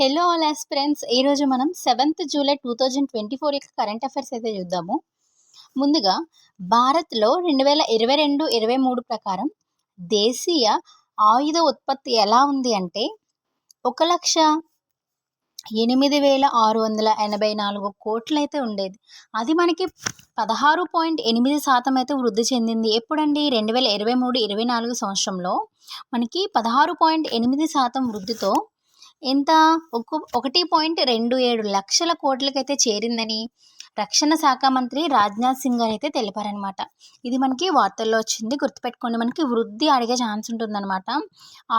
Hello all aspirants ఈరోజు మనం seventh July two thousand twenty four యొక్క కరెంట్ అఫైర్స్ అయితే చూద్దాము. ముందుగా భారత్లో రెండు వేల ఇరవై రెండు ఇరవై మూడు ప్రకారం దేశీయ ఆయుధ ఉత్పత్తి ఎలా ఉంది అంటే ఒక లక్ష ఎనిమిది వేల ఆరు వందల ఎనభై నాలుగు కోట్లు అయితే ఉండేది. అది మనకి పదహారు పాయింట్ ఎనిమిది శాతం అయితే వృద్ధి చెందింది. ఎప్పుడండి? రెండు వేల ఇరవై మూడు ఇరవై నాలుగు సంవత్సరంలో మనకి పదహారు పాయింట్ ఎనిమిది శాతం వృద్ధితో ఎంత? ఒక ఒకటి పాయింట్ రెండు ఏడు లక్షల కోట్లకైతే చేరిందని రక్షణ శాఖ మంత్రి రాజ్నాథ్ సింగ్ గారు అయితే తెలిపారనమాట ఇది మనకి వార్తల్లో వచ్చింది. గుర్తుపెట్టుకోండి మనకి వృద్ధి అడిగే ఛాన్స్ ఉంటుందన్నమాట.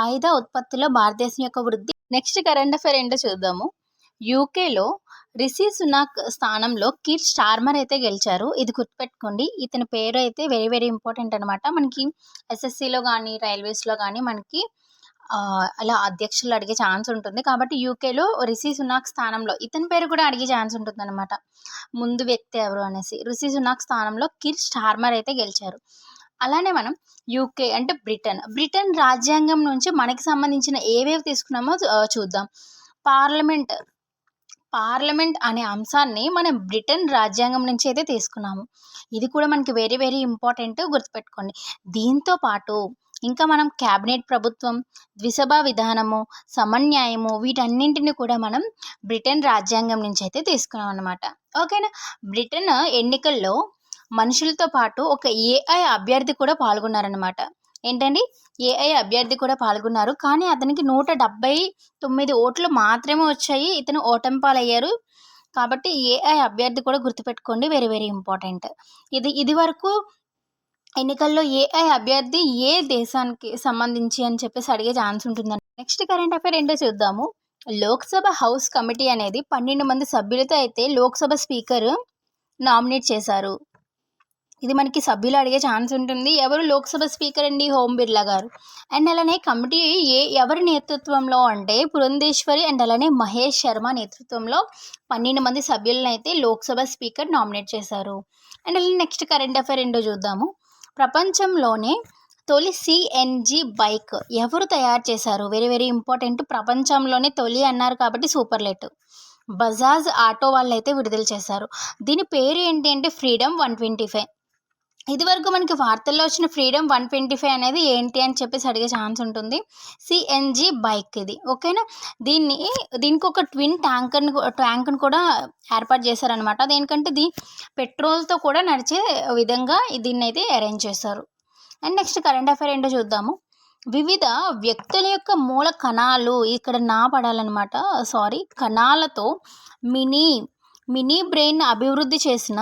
ఆయుధ ఉత్పత్తిలో భారతదేశం యొక్క వృద్ధి. నెక్స్ట్ కరెంట్ అఫైర్ ఏంటో చూద్దాము. యూకేలో రిషి సునాక్ స్థానంలో కీర్ స్టార్మర్ అయితే గెలిచారు. ఇది గుర్తుపెట్టుకోండి. ఇతని పేరు అయితే వెరీ వెరీ ఇంపార్టెంట్ అనమాట మనకి ఎస్ఎస్సిలో కానీ రైల్వేస్లో కానీ మనకి అలా అధ్యక్షులు అడిగే ఛాన్స్ ఉంటుంది. కాబట్టి యూకేలో రిషి సునాక్ స్థానంలో ఇతని పేరు కూడా అడిగే ఛాన్స్ ఉంటుంది అనమాట ముందు వ్యక్తి ఎవరు అనేసి. రిషి సునాక్ స్థానంలో కిర్ స్టార్మర్ అయితే గెలిచారు. అలానే మనం యూకే అంటే బ్రిటన్. బ్రిటన్ రాజ్యాంగం నుంచి మనకి సంబంధించిన ఏవేవి తీసుకున్నామో చూద్దాం. పార్లమెంట్ పార్లమెంట్ అనే అంశాన్ని మనం బ్రిటన్ రాజ్యాంగం నుంచి అయితే తీసుకున్నాము. ఇది కూడా మనకి వెరీ వెరీ ఇంపార్టెంట్ గుర్తుపెట్టుకోండి. దీంతో పాటు ఇంకా మనం క్యాబినెట్ ప్రభుత్వం ద్విసభ విధానము సమన్యాయము వీటన్నింటిని కూడా మనం బ్రిటన్ రాజ్యాంగం నుంచి అయితే తీసుకున్నాం అనమాట ఓకేనా? బ్రిటన్ ఎన్నికల్లో మనుషులతో పాటు ఒక ఏఐ అభ్యర్థి కూడా పాల్గొన్నారనమాట ఏంటండి? ఏఐ అభ్యర్థి కూడా పాల్గొన్నారు. కానీ అతనికి నూట డెబ్బై తొమ్మిది ఓట్లు మాత్రమే వచ్చాయి. ఇతను ఓటంపాలయ్యారు కాబట్టి ఏఐ అభ్యర్థి కూడా గుర్తుపెట్టుకోండి. వెరీ వెరీ ఇంపార్టెంట్ ఇది ఇది వరకు ఎన్నికల్లో ఏఐ అభ్యర్థి ఏ దేశానికి సంబంధించి అని చెప్పేసి అడిగే ఛాన్స్ ఉంటుందని నెక్స్ట్ కరెంట్ అఫైర్ ఏంటో చూద్దాము. లోక్సభ హౌస్ కమిటీ అనేది పన్నెండు మంది సభ్యులతో అయితే లోక్సభ స్పీకర్ నామినేట్ చేశారు. ఇది మనకి సభ్యులు అడిగే ఛాన్స్ ఉంటుంది. ఎవరు లోక్సభ స్పీకర్ అండి? హోమ్ బిర్లా గారు. అండ్ అలానే కమిటీ ఏ ఎవరి నేతృత్వంలో అంటే పురంధేశ్వరి అండ్ అలానే మహేష్ శర్మ నేతృత్వంలో పన్నెండు మంది సభ్యులను అయితే లోక్సభ స్పీకర్ నామినేట్ చేశారు. అండ్ అలానే నెక్స్ట్ కరెంట్ అఫైర్ ఏంటో చూద్దాము. ప్రపంచంలోనే తొలి సిఎన్జి బైక్ ఎవరు తయారు చేశారు? వెరీ వెరీ ఇంపార్టెంట్ ప్రపంచంలోనే తొలి అన్నారు కాబట్టి సూపర్ లెట్ బజాజ్ ఆటో వాళ్ళు అయితే విడుదల చేశారు. దీని పేరు ఏంటి అంటే ఫ్రీడమ్ వన్ ట్వంటీ ఫైవ్. ఇదివరకు మనకి వార్తల్లో వచ్చిన ఫ్రీడమ్ వన్ ట్వంటీ ఫైవ్ అనేది ఏంటి అని చెప్పేసి అడిగే ఛాన్స్ ఉంటుంది. సిఎన్జి బైక్ ఇది. ఓకేనా? దీన్ని దీనికి ఒక ట్విన్ ట్యాంకర్ని ట్యాంక్ని కూడా ఏర్పాటు చేశారనమాట దేనికంటే దీ పెట్రోల్తో కూడా నడిచే విధంగా దీన్ని అయితే అరేంజ్ చేశారు. అండ్ నెక్స్ట్ కరెంట్ అఫైర్ ఏంటో చూద్దాము. వివిధ వ్యక్తుల యొక్క మూల కణాలు ఇక్కడ నా పడాలన్నమాట సారీ కణాలతో మినీ మినీ బ్రెయిన్ అభివృద్ధి చేసిన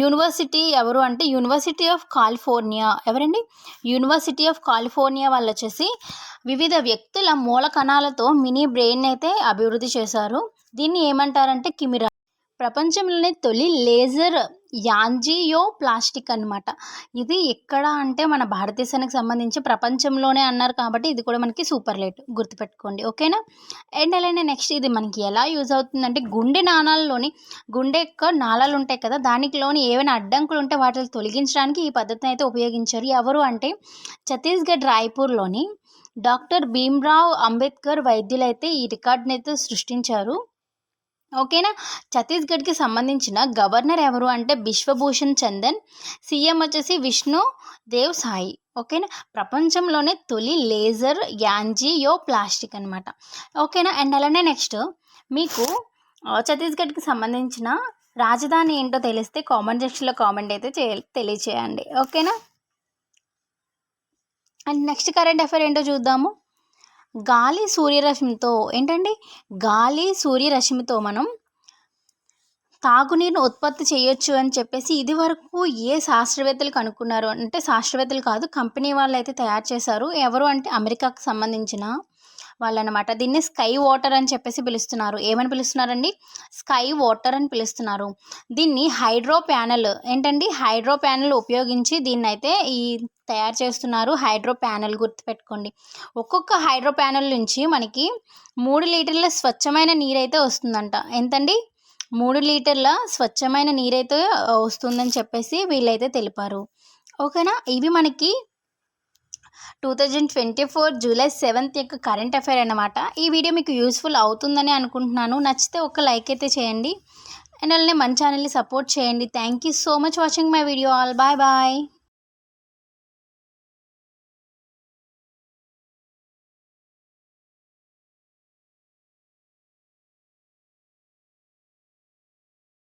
యూనివర్సిటీ ఎవరు అంటే యూనివర్సిటీ ఆఫ్ కాలిఫోర్నియా ఎవరండి? యూనివర్సిటీ ఆఫ్ కాలిఫోర్నియా వాళ్ళు వచ్చేసి వివిధ వ్యక్తుల మూల కణాలతో మినీ బ్రెయిన్ అయితే అభివృద్ధి చేశారు. దీన్ని ఏమంటారంటే కిమిరా. ప్రపంచంలోనే తొలి లేజర్ యాంజియో ప్లాస్టిక్ అన్నమాట. ఇది ఎక్కడ అంటే మన భారతదేశానికి సంబంధించి ప్రపంచంలోనే అన్నారు కాబట్టి ఇది కూడా మనకి సూపర్ లేట్ గుర్తుపెట్టుకోండి. ఓకేనా? అండ్ అలానే నెక్స్ట్ ఇది మనకి ఎలా యూజ్ అవుతుందంటే గుండె నాణాల్లోని గుండె యొక్క నాళాలు ఉంటాయి కదా దానిలోని ఏవైనా అడ్డంకులు ఉంటే వాటిని తొలగించడానికి ఈ పద్ధతిని అయితే ఉపయోగించారు. ఎవరు అంటే ఛత్తీస్గఢ్ రాయ్పూర్లోని డాక్టర్ భీమ్రావ్ అంబేద్కర్ వైద్యులైతే ఈ రికార్డ్ని అయితే సృష్టించారు. ఓకేనా? ఛత్తీస్గఢ్కి సంబంధించిన గవర్నర్ ఎవరు అంటే బిశ్వభూషణ్ చందన్ సీఎం వచ్చేసి విష్ణు దేవ్ సాయి. ఓకేనా? ప్రపంచంలోనే తొలి లేజర్ యాంజియో ప్లాస్టిక్ అనమాట ఓకేనా? అండ్ అలానే నెక్స్ట్ మీకు ఛత్తీస్గఢ్కి సంబంధించిన రాజధాని ఏంటో తెలిస్తే కామెంట్ సెక్షన్లో కామెంట్ అయితే చే తెలియచేయండి. ఓకేనా? అండ్ నెక్స్ట్ కరెంట్ అఫైర్ ఏంటో చూద్దాము. గాలి సూర్యరశ్మితో ఏంటండి? గాలి సూర్యరశ్మితో మనం తాగునీరును ఉత్పత్తి చేయొచ్చు అని చెప్పేసి ఇది వరకు ఏ శాస్త్రవేత్తలు కనుక్కున్నారు అంటే శాస్త్రవేత్తలు కాదు కంపెనీ వాళ్ళు అయితే తయారు చేశారు. ఎవరు అంటే అమెరికాకు సంబంధించిన వాళ్ళనమాట దీన్ని స్కై వాటర్ అని చెప్పేసి పిలుస్తున్నారు. ఏమని పిలుస్తున్నారండి? స్కై వాటర్ అని పిలుస్తున్నారు. దీన్ని హైడ్రో ప్యానెల్ ఏంటండి? హైడ్రో ప్యానెల్ ఉపయోగించి దీన్ని అయితే ఈ తయారు చేస్తున్నారు. హైడ్రో ప్యానెల్ గుర్తుపెట్టుకోండి. ఒక్కొక్క హైడ్రో ప్యానెల్ నుంచి మనకి మూడు లీటర్ల స్వచ్ఛమైన నీరైతే వస్తుందంట. ఎంతండి? మూడు లీటర్ల స్వచ్ఛమైన నీరైతే వస్తుందని చెప్పేసి వీళ్ళైతే తెలిపారు. ఓకేనా? ఇవి మనకి two thousand twenty four July seventh యొక్క కరెంట్ అఫైర్ అనమాట ఈ వీడియో మీకు యూస్ఫుల్ అవుతుందని అనుకుంటున్నాను. నచ్చితే ఒక లైక్ అయితే చేయండి. అండ్ అలానే మన ఛానల్ని సపోర్ట్ చేయండి. Thank you so much watching my video all. Bye bye.